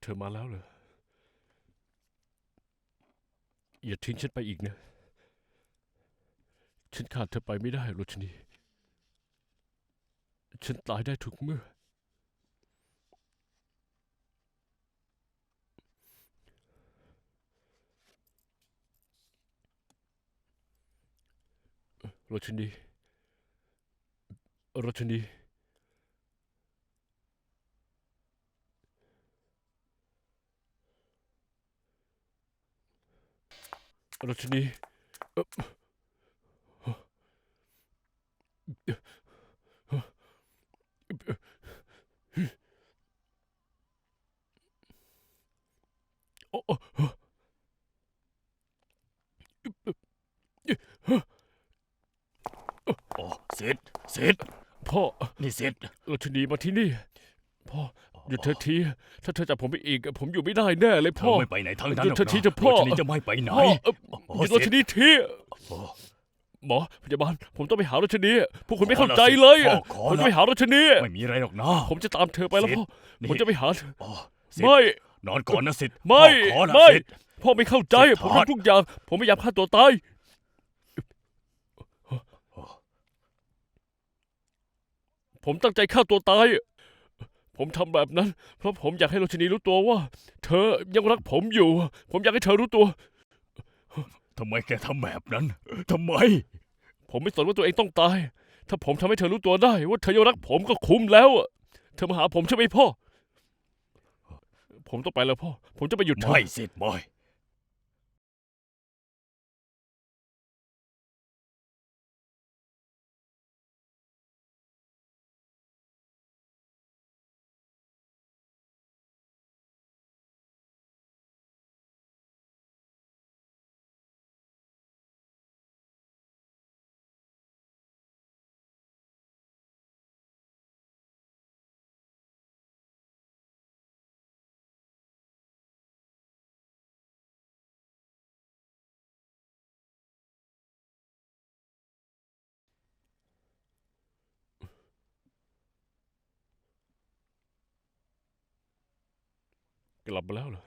เธอมาแล้วเหรอ อย่าทิ้งฉันไปอีกนะ ฉันขาดเธอไปไม่ได้โรชนี ฉันตายได้ทุกเมื่อ โรชนีโรชนี โรชนีเอ่อโอ้โอ้โอ้สิทธิ์สิทธิ์พ่อ นี่สิทธิ์โรชนีมาที่นี่ พ่อหยุดเธอที ถ้าเธอจับผมไปอีก ผมอยู่ไม่ได้แน่เลยเธพ่ออไม่ไปไหนทั้งนั้นหยุดหรอกเธอทีนะเถอะพ่อโรชนีจะไม่ไปไหนพ่อเอ่อโอ้ หยุดโรสิชทธิ์นีทีโอ้หมอพยาบาลผมต้องไปหาโรชนีพวกคุณไม่ขอเข้าละใจสิเลยพ่อขอผมละจะไปหาโรชนีไม่มีอะไรหรอกนะผมจะตามเธอไปแล้วสิพ่อนี่ผมจะไปหาเธอโอ้สิทธิ์ไม่ นอนก่อนนะสิทธิ์ไม่พ่อขอละไม่สิทธิ์พ่อไม่เข้าใจสิทธิ์ผมทอดทำทุกอย่าง ผมไม่อยากฆ่าตัวตายผมตั้งใจฆ่าตัวตาย ผมทำแบบนั้น เพราะผมอยากให้โรชนีรู้ตัวว่า เธอยังรักผมอยู่ ผมอยากให้เธอรู้ตัว ทำไมแกทำแบบนั้นทำไม ผมไม่สนว่าตัวเองต้องตาย ถ้าผมทำให้เธอรู้ตัวได้ ว่าเธอยังรักผมก็คุ้มแล้วอะเธอมาหาผมใช่ไหมพ่อ ผมต้องไปแล้วพ่อ ผมจะไปหยุดเธอ ไม่สิทธิ์ไกลับมาแล้วเหรอ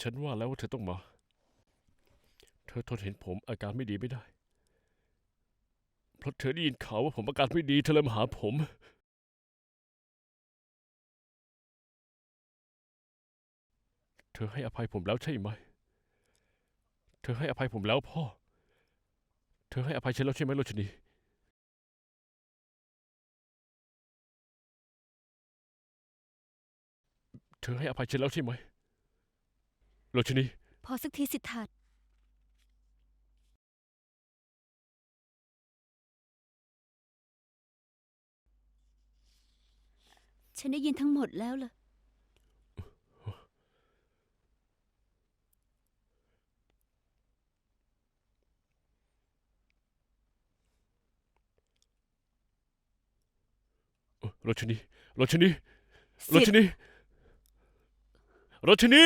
ฉันว่าแล้วว่าเธอต้องมา เธอทนเห็นผมอาการไม่ดีไม่ได้ เพราะเธอได้ยินข่าวว่าผมอาการไม่ดี เธอเลยมาหาผม เธอให้อภัยผมแล้วใช่ไหม เธอให้อภัยผมแล้วพ่อ เธอให้อภัยฉันแล้วใช่ไหมโรชนี เธอให้อภัยฉันแล้วใช่ไหมโรชนีพอสักทีสิทธาตฉันได้ยินทั้งหมดแล้วล่ะ โรชนีโรชนีโรสิชทธิ์นีโรชนี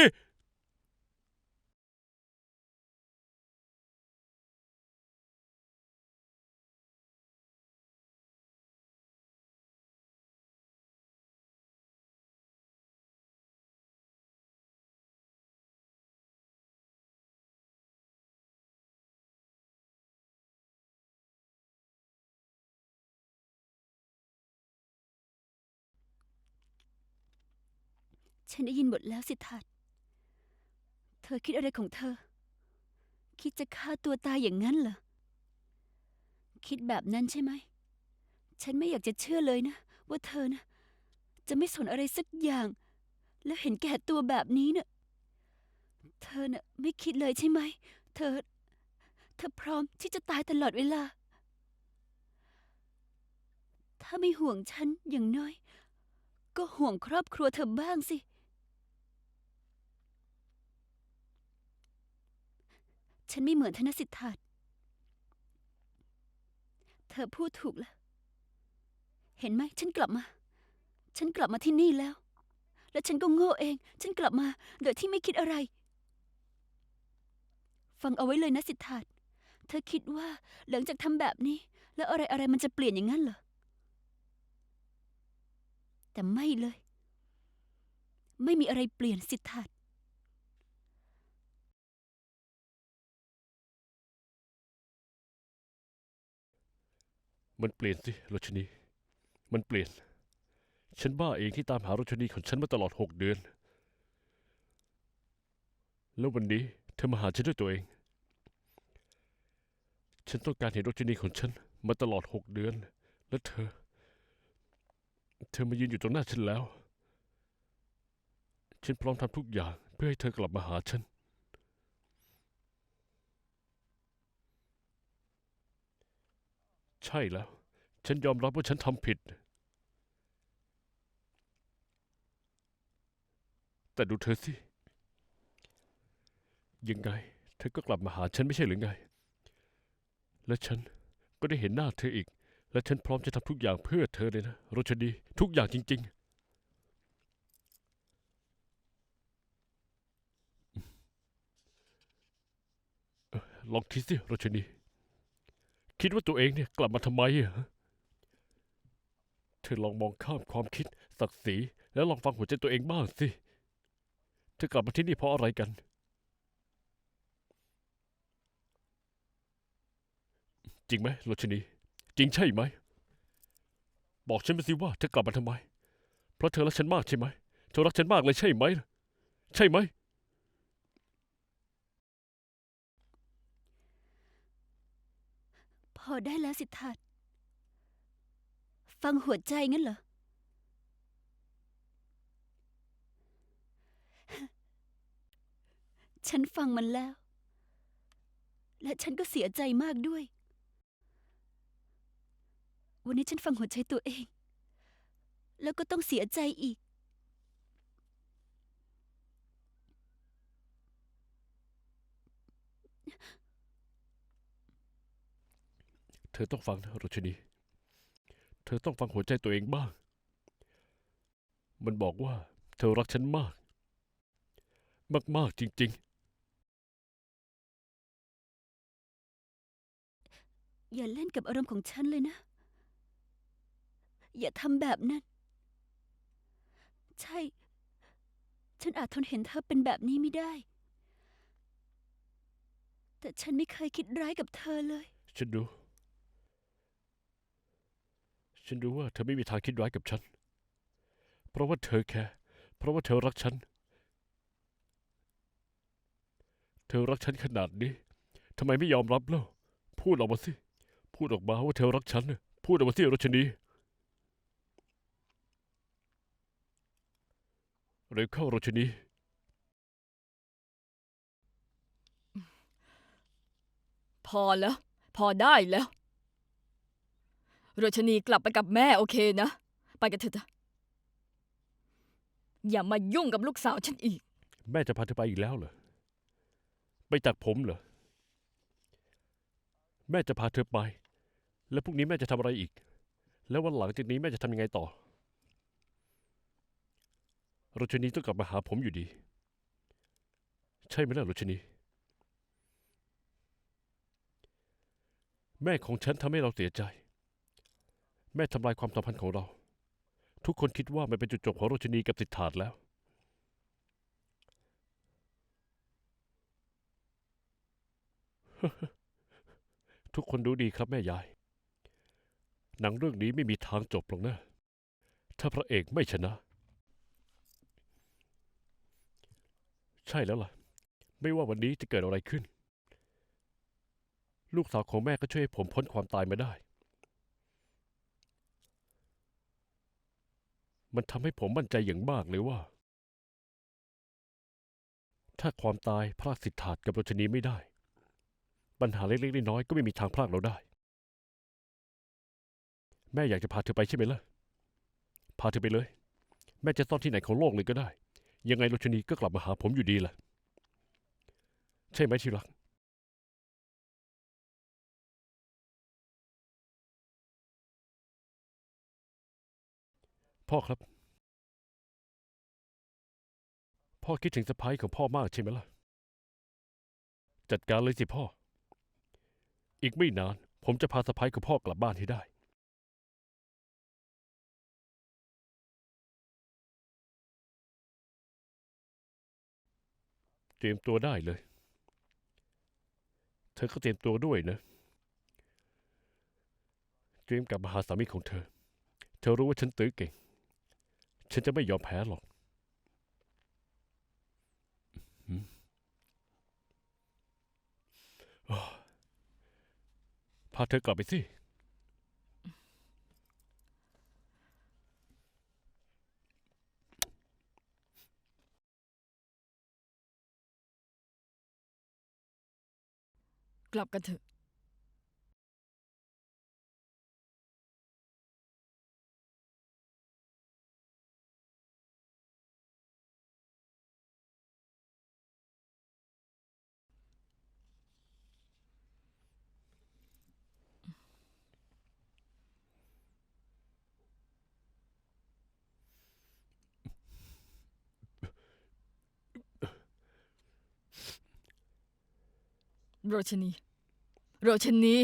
ฉันได้ยินหมดแล้วสิทธาตเธอคิดอะไรของเธอ คิดจะฆ่าตัวตายอย่างนั้นเหรอ คิดแบบนั้นใช่ไหม ฉันไม่อยากจะเชื่อเลยนะ ว่าเธอนะ จะไม่สนอะไรสักอย่าง แล้วเห็นแก่ตัวแบบนี้เนะ่ะเธอน่ะไม่คิดเลยใช่ไหม เธอ เธอพร้อมที่จะตายตลอดเวลา ถ้าไม่ห่วงฉันอย่างน้อย ก็ห่วงครอบครัวเธอบ้างสิ ฉันไม่เหมือนธนสิทธาตเธอพูดถูกแล้ว เห็นไหมฉันกลับมา ฉันกลับมาที่นี่แล้ว และฉันก็โง่เอง ฉันกลับมา โดยที่ไม่คิดอะไร ฟังเอาไว้เลยนะสิทธาตเธอคิดว่าหลังจากทำแบบนี้ แล้วอะไรอะไรมันจะเปลี่ยนอย่างนั้นเหรอ แต่ไม่เลย ไม่มีอะไรเปลี่ยนสิทธัต มันเปลี่ยนสิโรชนี มันเปลี่ยน ฉันบ้าเองที่ตามหาโรชนีของฉันมาตลอดหกเดือน แล้ววันนี้เธอมาหาฉันด้วยตัวเอง ฉันต้องการเห็นโรชนีของฉันมาตลอดหกเดือน และเธอ เธอมายืนอยู่ตรงหน้าฉันแล้ว ฉันพร้อมทำทุกอย่างเพื่อให้เธอกลับมาหาฉัน ใช่แล้ว ฉันยอมรับว่าฉันทำผิด แต่ดูเธอสิ ยังไง เธอก็กลับมาหาฉันไม่ใช่หรือไง และฉันก็ได้เห็นหน้าเธออีก และฉันพร้อมจะทำทุกอย่างเพื่อเธอเลยนะโรชดีทุกอย่างจริง ๆ ลองคิดสิโรชนี คิดว่าตัวเองเนี่ยกลับมาทำไมอะฮะเธอลองมองข้ามความคิดศักดิ์ศรีแล้วลองฟังหัวใจตัวเองบ้างสิ เธอกลับมาที่นี่เพราะอะไรกัน จริงไหมโรชนี จริงใช่ไหม บอกฉันมาสิว่าเธอกลับมาทำไม เพราะเธอรักฉันมากใช่ไหม เธอรักฉันมากเลยใช่ไหม ใช่ไหม อได้แล้วสิทธัตฟังหัวใจงั้นเหรอ ฉันฟังมันแล้ว และฉันก็เสียใจมากด้วย วันนี้ฉันฟังหัวใจตัวเอง แล้วก็ต้องเสียใจอีก เธอต้องฟังนะโรชนี เธอต้องฟังหัวใจตัวเองบ้าง มันบอกว่า เธอรักฉันมาก มากๆจริง อย่าเล่นกับอารมณ์ของฉันเลยนะ อย่าทำแบบนั้น ใช่ ฉันอาจทนเห็นเธอเป็นแบบนี้ไม่ได้ แต่ฉันไม่เคยคิดร้ายกับเธอเลย ๆ ฉันรู้ ฉันรู้ว่าเธอไม่มีทางคิดร้ายกับฉัน เพราะว่าเธอแค่ เพราะว่าเธอรักฉัน เธอรักฉันขนาดนี้ทำไมไม่ยอมรับเล่า พูดออกมาสิ พูดออกมาว่าเธอรักฉัน พูดออกมาสิโรชนีเร็วเข้าโรชนีพอแล้ว พอได้แล้ว โรชนีกลับไปกับแม่โอเคนะ ไปกันเถอะจ้ะอย่ามายุ่งกับลูกสาวฉันอีก แม่จะพาเธอไปอีกแล้วเหรอ ไปจากผมเหรอ แม่จะพาเธอไป แล้วพรุ่งนี้แม่จะทำอะไรอีก แล้ววันหลังจากนี้แม่จะทำยังไงต่อโรชนีต้องกลับมาหาผมอยู่ดี ใช่ไหมล่ะโรชนี แม่ของฉันทำให้เราเสียใจ แม่ทำลายความสัมพันธ์ของเรา ทุกคนคิดว่ามันเป็นจุดจบของโรชนีกับสิทธาตแล้ว ทุกคนรู้ดีครับแม่ยาย หนังเรื่องนี้ไม่มีทางจบหรอกนะ ถ้าพระเอกไม่ชนะ ใช่แล้วล่ะ ไม่ว่าวันนี้จะเกิดอะไรขึ้น ลูกสาวของแม่ก็ช่วยผมพ้นความตายมาได้ มันทำให้ผมมั่นใจอย่างมากเลยว่า ถ้าความตายพรากสิทธาตกับโรชนีไม่ได้ ปัญหาเล็กๆน้อยๆก็ไม่มีทางพลาดเราได้ แม่อยากจะพาเธอไปใช่ไหมล่ะ พาเธอไปเลย แม่จะซ่อนที่ไหนของโลกเลยก็ได้ ยังไงโรชนีก็กลับมาหาผมอยู่ดีล่ะใช่ไหมที่รัก พ่อครับ พ่อคิดถึงสะพ้ายของพ่อมากใช่ไหมล่ะ จัดการเลยสิพ่อ อีกไม่นาน ผมจะพาสะพ้ายของพ่อกลับบ้านให้ได้ เตรียมตัวได้เลย เธอก็เตรียมตัวด้วยนะ เตรียมกลับมาหาสามีของเธอ เธอรู้ว่าฉันตื้อเก่ง ฉันจะไม่ยอมแพ้หรอกอืมอ้าวพาเธอกลับไปสิ กลับกันเถอะ โรชนี โรชนี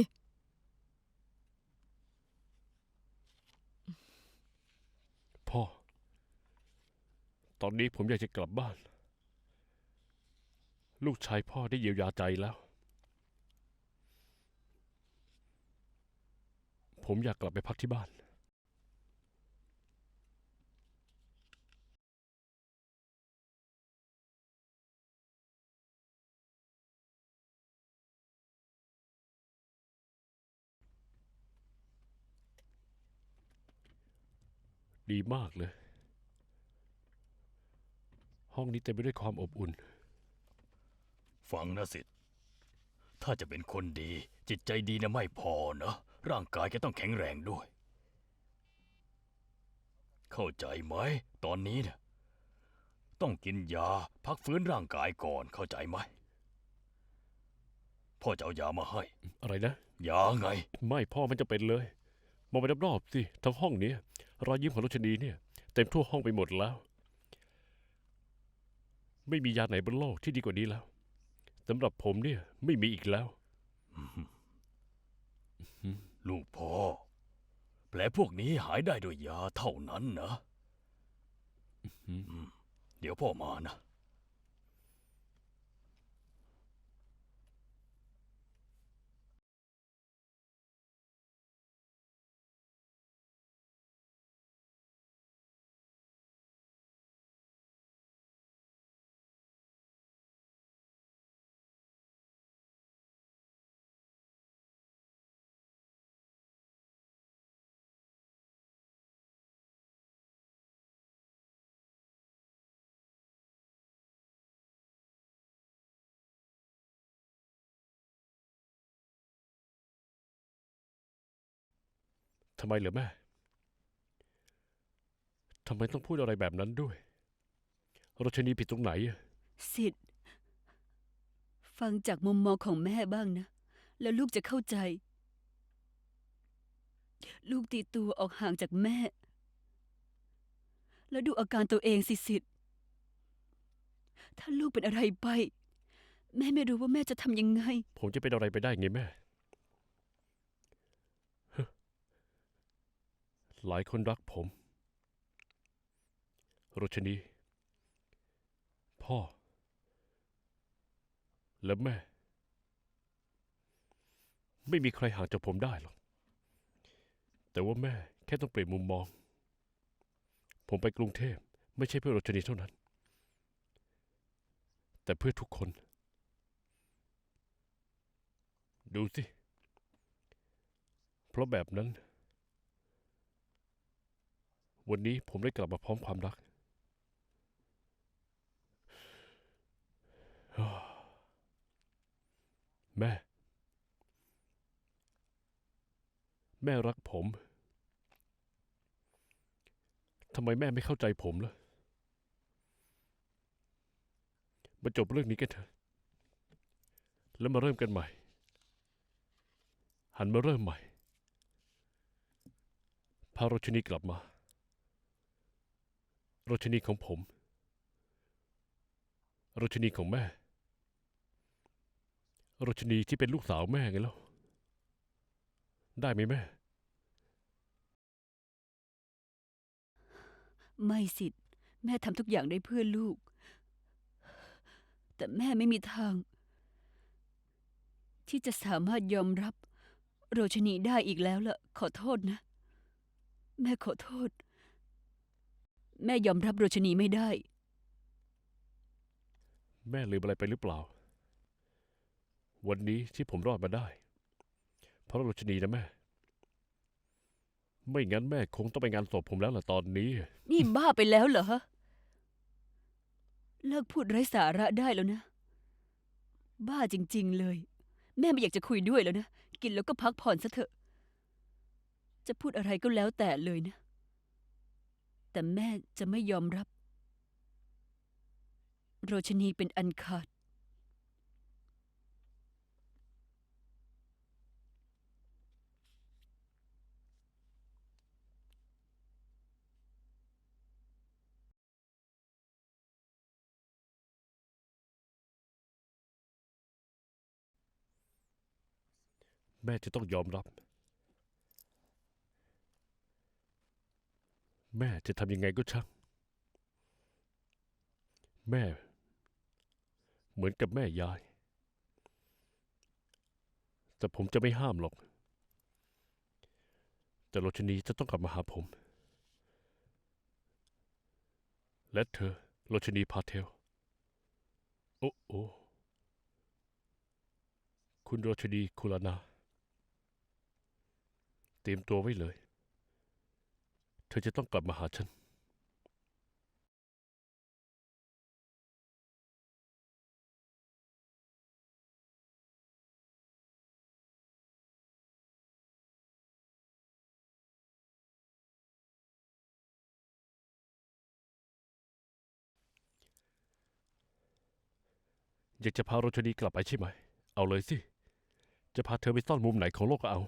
พ่อ ตอนนี้ผมอยากจะกลับบ้าน ลูกชายพ่อได้เยียวยาใจแล้ว ผมอยากกลับไปพักที่บ้าน ดีมากเลย ห้องนี้เต็มไปด้วยความอบอุ่น ฟังนะสิทธิ์ถ้าจะเป็นคนดี จิตใจดีนะไม่พอนะ ร่างกายก็ต้องแข็งแรงด้วย เข้าใจไหม ตอนนี้เนี่ยต้องกินยา พักฟื้นร่างกายก่อนเข้าใจไหมพ่อจะเอายามาให้ อะไรนะ ยาไง ไม่พ่อมันจะเป็นเลย มองไปรอบๆสิทั้งห้องเนี้ย รอยยิ้มของรชนีเนี่ย เต็มทั่วห้องไปหมดแล้ว ไม่มียาไหนบนโลกที่ดีกว่านี้แล้วสำหรับผมเนี่ย ไม่มีอีกแล้ว ลูกพ่อ แผลพวกนี้หายได้ด้วยยาเท่านั้นนะอืมอืมเดี๋ยวพ่อมานะ ทำไมเหรอแม่ ทำไมต้องพูดอะไรแบบนั้นด้วยรชนีผิดตรงไหนอะสิทธิ์ฟังจากมุมมองของแม่บ้างนะ แล้วลูกจะเข้าใจ ลูกตีตัวออกห่างจากแม่ แล้วดูอาการตัวเองสิสิทธิ์ถ้าลูกเป็นอะไรไป แม่ไม่รู้ว่าแม่จะทำยังไง ผมจะเป็นอะไรไปได้ไงแม่ฮะ หลายคนรักผม รชนี พ่อ และแม่ ไม่มีใครห่างจากผมได้หรอก แต่ว่าแม่แค่ต้องเปลี่ยนมุมมอง ผมไปกรุงเทพไม่ใช่เพื่อรชนีเท่านั้น แต่เพื่อทุกคน ดูสิ เพราะแบบนั้น วันนี้ผมได้กลับมาพร้อมความรัก แม่ แม่รักผม ทำไมแม่ไม่เข้าใจผมล่ะ มาจบเรื่องนี้กันเถอะ แล้วมาเริ่มกันใหม่ หันมาเริ่มใหม่พาโรชนีกลับมา โรชนีของผมโรชนีของแม่โรชนีที่เป็นลูกสาวแม่ไงแล้ว ได้ไหมแม่ ไม่สิทธิ์แม่ทำทุกอย่างได้เพื่อลูก แต่แต่แม่ไม่มีทาง ที่จะสามารถยอมรับ โรชนีได้อีกแล้วล่ะ ขอโทษนะ แม่ขอโทษ แม่ยอมรับโรชนีไม่ได้ แม่ลืมอะไรไปหรือเปล่า วันนี้ที่ผมรอดมาได้ เพราะโรชนีนะแม่ ไม่งั้นแม่คงต้องไปงานศพผมแล้วล่ะตอนนี้ นี่บ้าไปแล้วเหรอ เลิกพูดไร้สาระได้แล้วนะ บ้าจริง ๆเลย แม่ไม่อยากจะคุยด้วยแล้วนะ กินแล้วก็พักผ่อนซะเถอะ จะพูดอะไรก็แล้วแต่เลยนะ แต่แม่จะไม่ยอมรับ โรชนีเป็นอันขาด แม่จะต้องยอมรับ แม่จะทำยังไงก็ช่าง แม่ เหมือนกับแม่ยาย แต่ผมจะไม่ห้ามหรอก แต่โรชนีจะต้องกลับมาหาผม และเธอโรชนีพาเทล โอ้โอคุณโรชนีคุลานา เตรียมตัวไว้เลย เธอจะต้องกลับมาหาฉันอยากจะพาโรชนีกลับไปใช่ไหม เอาเลยสิ จะพาเธอไปซ่อนมุมไหนของโลกก็เอา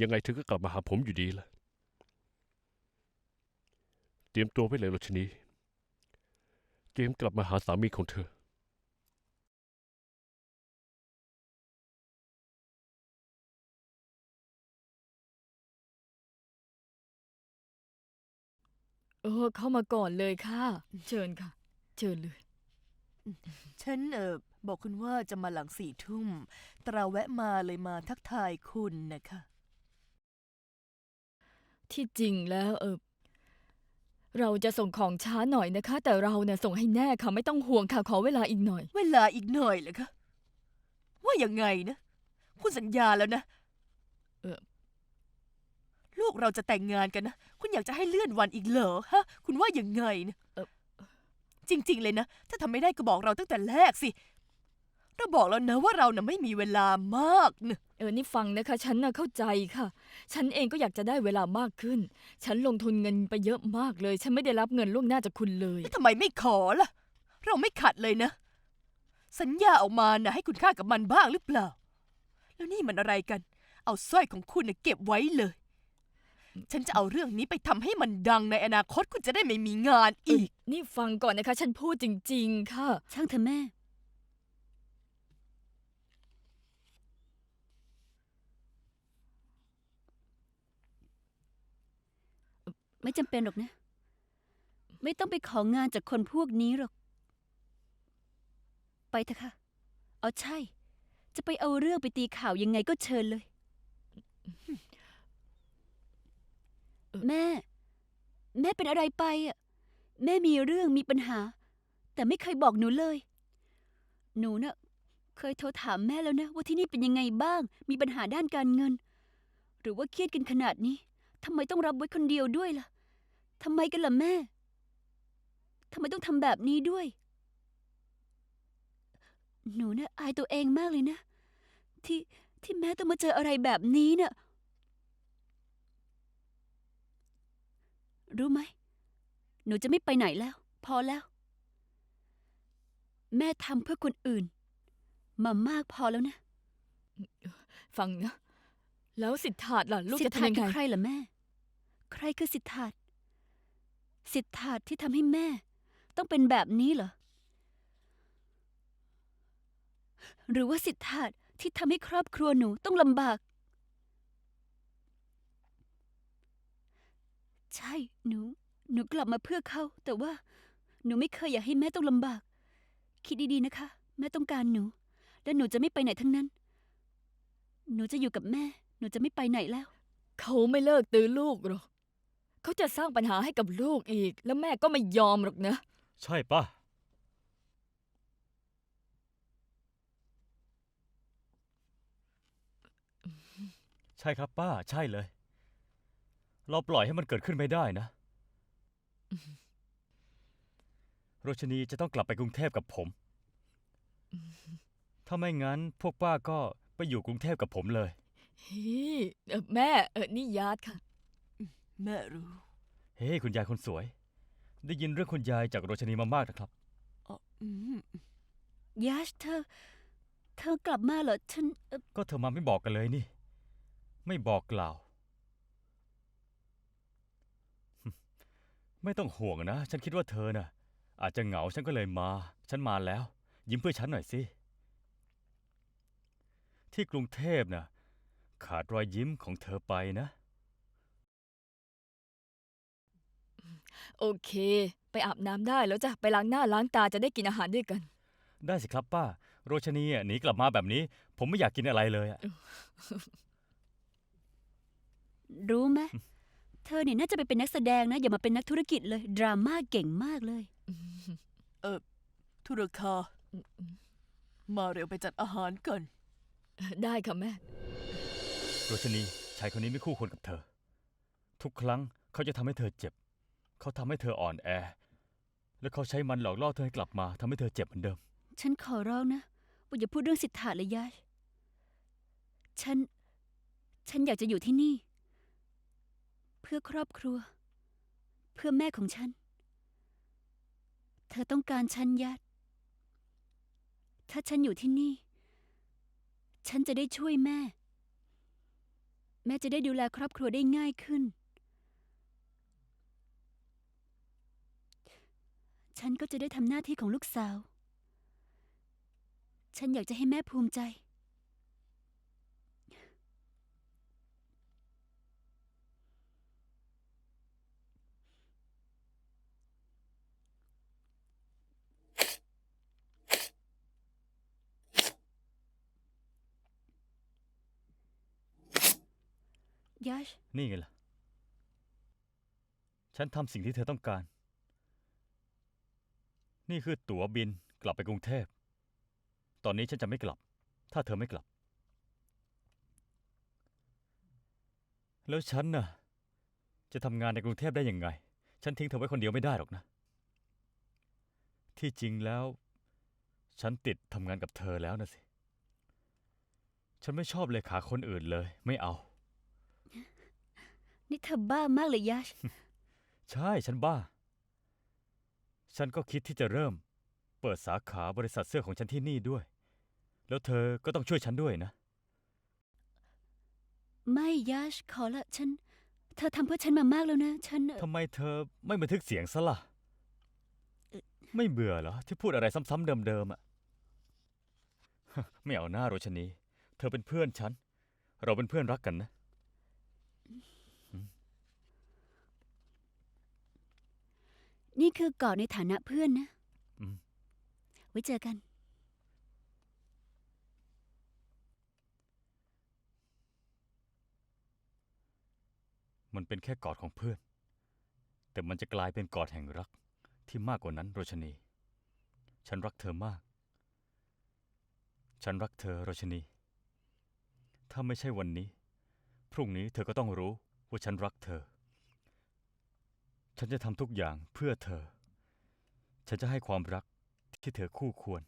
ยังไงเธอก็กลับมาหาผมอยู่ดีล่ะ รียมตัวไว้เลยโรชนีเตรียมกลับมาหาสามีของเธอ เออ เข้ามาก่อนเลยค่ะ เชิญค่ะ เชิญเลย ฉันเออบอกคุณว่าจะมาหลังสี่ทุ่ม ตราแวะมาเลยมาทักทายคุณนะคะ ที่จริงแล้วเออ เราจะส่งของช้าหน่อยนะคะ แต่เราเนี่ยส่งให้แน่ค่ะไม่ต้องห่วงค่ะขอเวลาอีกหน่อย เวลาอีกหน่อยเลยคะว่ายังไงนะ คุณสัญญาแล้วนะเออลูกเราจะแต่งงานกันนะ คุณอยากจะให้เลื่อนวันอีกเหรอฮะ คุณว่ายังไงนะเอ่อจริง ๆ เลยนะ ถ้าทำไม่ได้ก็บอกเราตั้งแต่แรกสิ เราบอกแล้วนะว่าเราน่ะไม่มีเวลามากนะเออ นี่ฟังนะคะ ฉันน่ะเข้าใจค่ะ ฉันเองก็อยากจะได้เวลามากขึ้น ฉันลงทุนเงินไปเยอะมากเลย ฉันไม่ได้รับเงินล่วงหน้าจากคุณเลย แล้วทำไมไม่ขอล่ะ เราไม่ขัดเลยนะ สัญญาออกมานะให้คุณค่ากับมันบ้างหรือเปล่า แล้วนี่มันอะไรกัน เอาสร้อยของคุณนะเก็บไว้เลย ฉันจะเอาเรื่องนี้ไปทำให้มันดังในอนาคตคุณจะได้ไม่มีงานอีก นี่ฟังก่อนนะคะ ฉันพูดจริง ๆ ค่ะ ช่างเถอะแม่ ไม่จำเป็นหรอกนะ ไม่ต้องไปของานจากคนพวกนี้หรอก ไปเถอะค่ะ เอาใช่ จะไปเอาเรื่องไปตีข่าวยังไงก็เชิญเลย แม่ แม่เป็นอะไรไปอะ แม่มีเรื่องมีปัญหา แต่ไม่เคยบอกหนูเลย หนูน่ะ เคยโทรถามแม่แล้วนะ ว่าที่นี่เป็นยังไงบ้าง มีปัญหาด้านการเงิน หรือว่าเครียดกันขนาดนี้ ทำไมต้องรับไว้คนเดียวด้วยล่ะทำไมกันล่ะแม่ ทำไมต้องทำแบบนี้ด้วย หนูน่ะอายตัวเองมากเลยนะ ที่ที่แม่ต้องมาเจออะไรแบบนี้น่ะรู้ไหม หนูจะไม่ไปไหนแล้ว พอแล้ว แม่ทำเพื่อคนอื่น มามากพอแล้วนะ ฟังนะ แล้วสิทธาตล่ะ ลูกสิจะทธาทำยังคืไง อใครล่ะแม่ ใครคือสิทธาตสิทธาตที่ทำให้แม่ ต้องเป็นแบบนี้เหรอ หรือว่าสิทธาตที่ทำให้ครอบครัวหนูต้องลำบาก ใช่หนู หนูกลับมาเพื่อเขา แต่ว่า หนูไม่เคยอยากให้แม่ต้องลำบาก คิดดีๆนะคะ แม่ต้องการหนู และหนูจะไม่ไปไหนทั้งนั้น หนูจะอยู่กับแม่ หนูจะไม่ไปไหนแล้ว เขาไม่เลิกตื้อลูกหรอก เขาจะสร้างปัญหาให้กับลูกอีก แล้วแม่ก็ไม่ยอมหรอกนะ ใช่ป่ะใช่ครับป้า ใช่เลย เราปล่อยให้มันเกิดขึ้นไม่ได้นะ โรชนีจะต้องกลับไปกรุงเทพกับผม ถ้าไม่งั้นพวกป้าก็ไปอยู่กรุงเทพกับผมเลยเฮ้ยเอ่อแม่เออนี่ยาดค่ะ แม่รู้ เฮ้คุณยายคนสวย ได้ยินเรื่องคุณยายจากโรชนีมามากนะครับ อ๋ออืมยาชเธอ เธอกลับมาเหรอฉันเอ่อก็เธอมาไม่บอกกันเลยนี่ ไม่บอกกล่าว ไม่ต้องห่วงนะ ฉันคิดว่าเธอน่ะ อาจจะเหงาฉันก็เลยมา ฉันมาแล้ว ยิ้มเพื่อฉันหน่อยสิ ที่กรุงเทพน่ะ ขาดรอยยิ้มของเธอไปนะ โอเค ไปอาบน้ำได้แล้วจ้ะ ไปล้างหน้าล้างตาจะได้กินอาหารด้วยกัน ได้สิครับป้า โรชนีอะหนีกลับมาแบบนี้ ผมไม่อยากกินอะไรเลยอะรู้ไหม เธอเนี่ยน่าจะไปเป็นนักแสดงนะ อย่ามาเป็นนักธุรกิจเลย ดราม่าเก่งมากเลย ธุรคามาเร็วไปจัดอาหารก่อนได้ค่ะแม่ โรชนีชายคนนี้ไม่คู่ควรกับเธอ ทุกครั้งเขาจะทำให้เธอเจ็บ เขาทำให้เธออ่อนแอ และเขาใช้มันหลอกล่อเธอให้กลับมาทำให้เธอเจ็บเหมือนเดิม ฉันขอร้องนะว่าอย่าพูดเรื่องสิทธาเลยยาย ฉัน ฉันอยากจะอยู่ที่นี่ เพื่อครอบครัว เพื่อแม่ของฉัน เธอต้องการฉันยัดถ้าฉันอยู่ที่นี่ ฉันจะได้ช่วยแม่ แม่จะได้ดูแลครอบครัวได้ง่ายขึ้น ฉันก็จะได้ทำหน้าที่ของลูกสาว ฉันอยากจะให้แม่ภูมิใจ ยัช นี่ไงล่ะ ฉันทำสิ่งที่เธอต้องการ นี่คือตั๋วบินกลับไปกรุงเทพ ตอนนี้ฉันจะไม่กลับ ถ้าเธอไม่กลับ แล้วฉันน่ะ จะทำงานในกรุงเทพได้ยังไง ฉันทิ้งเธอไว้คนเดียวไม่ได้หรอกนะ ที่จริงแล้ว ฉันติดทำงานกับเธอแล้วนะสิ ฉันไม่ชอบเลขาคนอื่นเลย ไม่เอา นี่เธอบ้ามากเลยยัชใช่ ฉันบ้า ฉันก็คิดที่จะเริ่ม เปิดสาขาบริษัทเสื้อของฉันที่นี่ด้วย แล้วเธอก็ต้องช่วยฉันด้วยนะ ไม่ยัชขอละฉัน เธอทำเพื่อฉันมามากแล้วนะ ฉันเอ่อทำไมเธอไม่บันทึกเสียงซะล่ะ ไม่เบื่อเหรอ ที่พูดอะไรซ้ำๆเดิมๆอะ ไม่เอาหน้าโรชนี เธอเป็นเพื่อนฉัน เราเป็นเพื่อนรักกันนะ นี่คือก่อนในฐานะเพื่อนนะ อืม ไว้เจอกัน มันเป็นแค่กอดของเพื่อน แต่มันจะกลายเป็นกอดแห่งรักที่มากกว่านั้นโรชนี ฉันรักเธอมาก ฉันรักเธอโรชนี ถ้าไม่ใช่วันนี้ พรุ่งนี้เธอก็ต้องรู้ว่าฉันรักเธอ ฉันจะทำทุกอย่างเพื่อเธอ ฉันจะให้ความรักที่เธอคู่ควร